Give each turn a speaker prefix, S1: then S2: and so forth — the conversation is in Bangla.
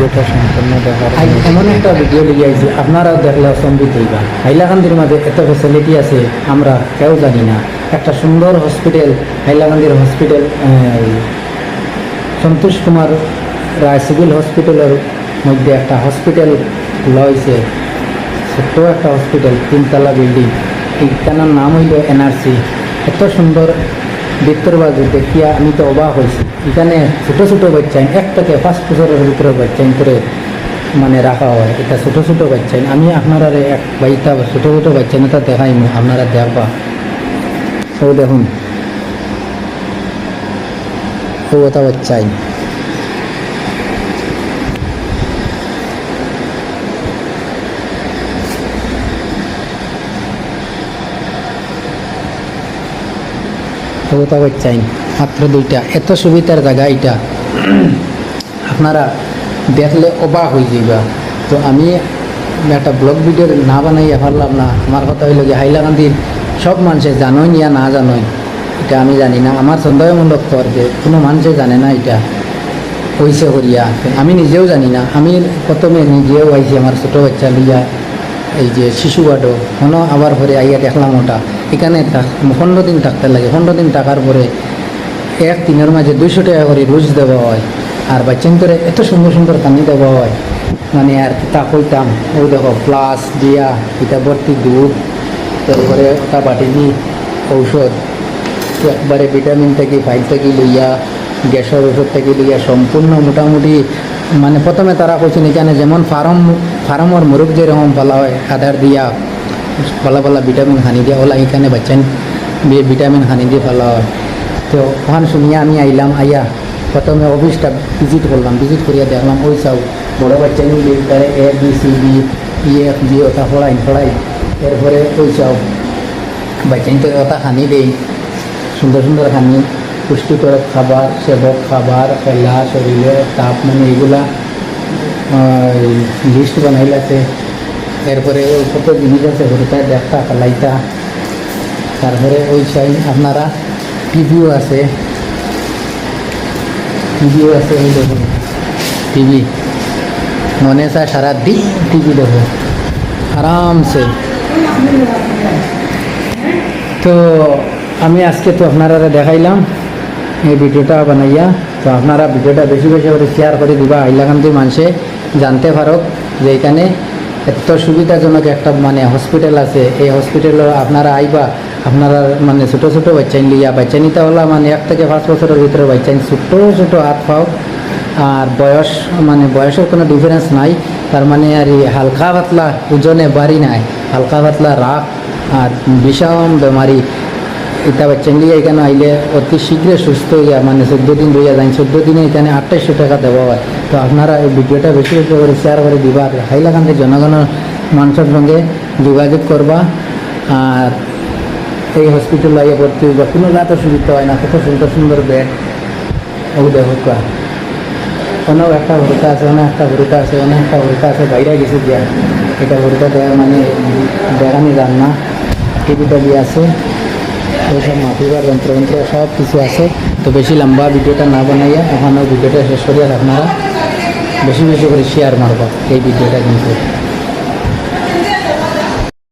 S1: ভিডিওটা সম্পূর্ণ দেখার
S2: এমন একটা ভিডিও লিখে আইছি আপনারাও দেখলে অসম্বিত হইবা। হাইলাকান্দির মাঝে এত ফেসিলিটি আছে আমরা কেউ জানি না। একটা সুন্দর হসপিটাল হাইলাকান্দির হসপিটাল সন্তোষ কুমার রায় সিভিল হসপিটালের মধ্যে একটা হসপিটাল লইছে। ছোট্ট একটা হসপিটাল তিনতলা বিল্ডিং এইখানের নাম হইল এনআরসি। এত সুন্দর ভিতর বাজু দেখিয়া আমি তো অবাক হয়েছি এখানে ছোটো ছোটো বাচ্চা এক থেকে পাঁচ বছরের ভিতরে বাচ্চা করে মানে রাখা হয় এটা ছোটো ছোটো বাচ্চা আমি আপনারা এক বাইতা ছোটো ছোটো বাচ্চা নেতা দেখাই আপনারা দেখবা ও দেখুন ও এটা বাচ্চাই ওটা বাচ্চাই মাত্র দুইটা। এত সুবিধার জায়গা এটা আপনারা দেখলে অবাক হয়ে যাইবা। তো আমি একটা ব্লগ ভিডিও না বানাইয়া পারলাম না। আমার কথা হইল যে হাইলাকান্দির সব মানুষে জানোই নিয়া না জানোই। এটা আমি জানি না। আমার সন্দেহমূলক কর যে কোনো মানুষে জানে না এটা। হইছে করিয়া। আমি নিজেও জানি না। আমি প্রথমে নিজেও আইছি, আমার ছোটো বাচ্চা লইয়া। এই যে শিশু ওয়ার্ডও হনো আবার পরে আইয়া দেখলাম ওটা। এখানে পনেরো দিন থাকতে লাগে। পনেরো দিন থাকার পরে এক দিনের মাঝে দুইশো টাকা করে রোজ দেওয়া হয়। আর বাচ্চান করে এত সুন্দর সুন্দর পানি দেওয়া হয়। মানে আর তা কইতাম ও দেখো প্লাস দিয়া এটা ভর্তি দুধ, তারপরে ওটা বাটি ঔষধ। একবারে ভিটামিন থেকে, ফাইল থেকে লইয়া গ্যাসের ওষুধ থেকে লইয়া সম্পূর্ণ মোটামুটি মানে প্রথমে তারা কইছেন এখানে যেমন ফার্ম, ফার্মর মুরগ যেরকম বলা হয় আধার দিয়া পালা পালা ভিটামিন হানি দিয়া, ওলা এখানে বাচ্চান দিয়ে ভিটামিন হানি দিয়ে ফেলা হয়। তো ওখান শুনিয়া আমি আইলাম, আইয়া প্রথমে অফিসটা ভিজিট করলাম ভিজিট করিয়া দেখলাম, ওই সব বড়ো বাচ্চা নিয়ে তারা A B C B E F G ওটা পড়াই পড়াই এরপরে ওই সব বাচ্চা ওটা হানি দেই, সুন্দর সুন্দর খানি পুষ্টিকর খাবার, সেবক খাবার, খেলা, শরীরে তাপ মানে এগুলা লিস্ট বানাইলাছে এরপরে ওই কত জিনিস আছে ঘুরতে দেখা ফেলাইতা তারপরে ওই সাইড আপনারা টিভিও আছে। টিভিও আছে ওই দেখুন। টিভি মনে চায় সারাদিন টিভি দেখো। আরামসে। তো আমি আজকে তো আপনারা দেখাইলাম। এই ভিডিওটা বানাইয়া তো আপনারা ভিডিওটা বেশি বেশি করে শেয়ার করে দিবা। হাইলাকান্দি মানুষে জানতে পারক যে এখানে এত সুবিধাজনক একটা মানে হসপিটাল আছে। এই হসপিটালে আপনারা আইবা, আপনারা মানে ছোটো ছোটো বাচ্চাইন লিয়া বাচ্চা নিতে হলা মানে এক থেকে পাঁচ বছরের ভিতরে বাচ্চাইন ছোটো ছোটো হাত পাও। আর বয়স মানে বয়সের কোনো ডিফারেন্স নাই। তার মানে আর হালকা পাতলা ওজনে বাড়ি নাই। হালকা পাতলা রাগ আর বিষম বেমারি। এটা বাচ্চা নিয়ে এখানে আইলে অতি শীঘ্র সুস্থ হইয়া মানে চোদ্দ দিন রইয়া যায়। চোদ্দ দিনে এখানে আঠাইশশো টাকা দেওয়া হয়। তো আপনারা এই ভিডিওটা বেশি বেশি করে শেয়ার করে দিবা। আর হাইলাকান্দি জনগণের মানুষের সঙ্গে যোগাযোগ করবা। আর এই হসপিটাল আইয়া ভর্তি হইবা। কোনো রাত অসুবিধা হয় না। কত সুন্দর সুন্দর বেড ও দেখো। কোনো একটা হরুতা আছে, অনেক একটা হরুতা আছে, অনেক একটা হরুতা আছে, বাইরে গেছে দিয়া এটা হরুতা দেওয়া মানে দেখানি যান না টিভিটা দিয়ে আছে। ওইসব মাপিবার যন্ত্র যন্ত্র সব কিছু আছে। তো বেশি লম্বা ভিডিওটা না বানাইয়া ওখানে ভিডিওটা শেষ করিয়া আপনারা বেশি বেশি করে শেয়ার মারব এই ভিডিওটা কিন্তু।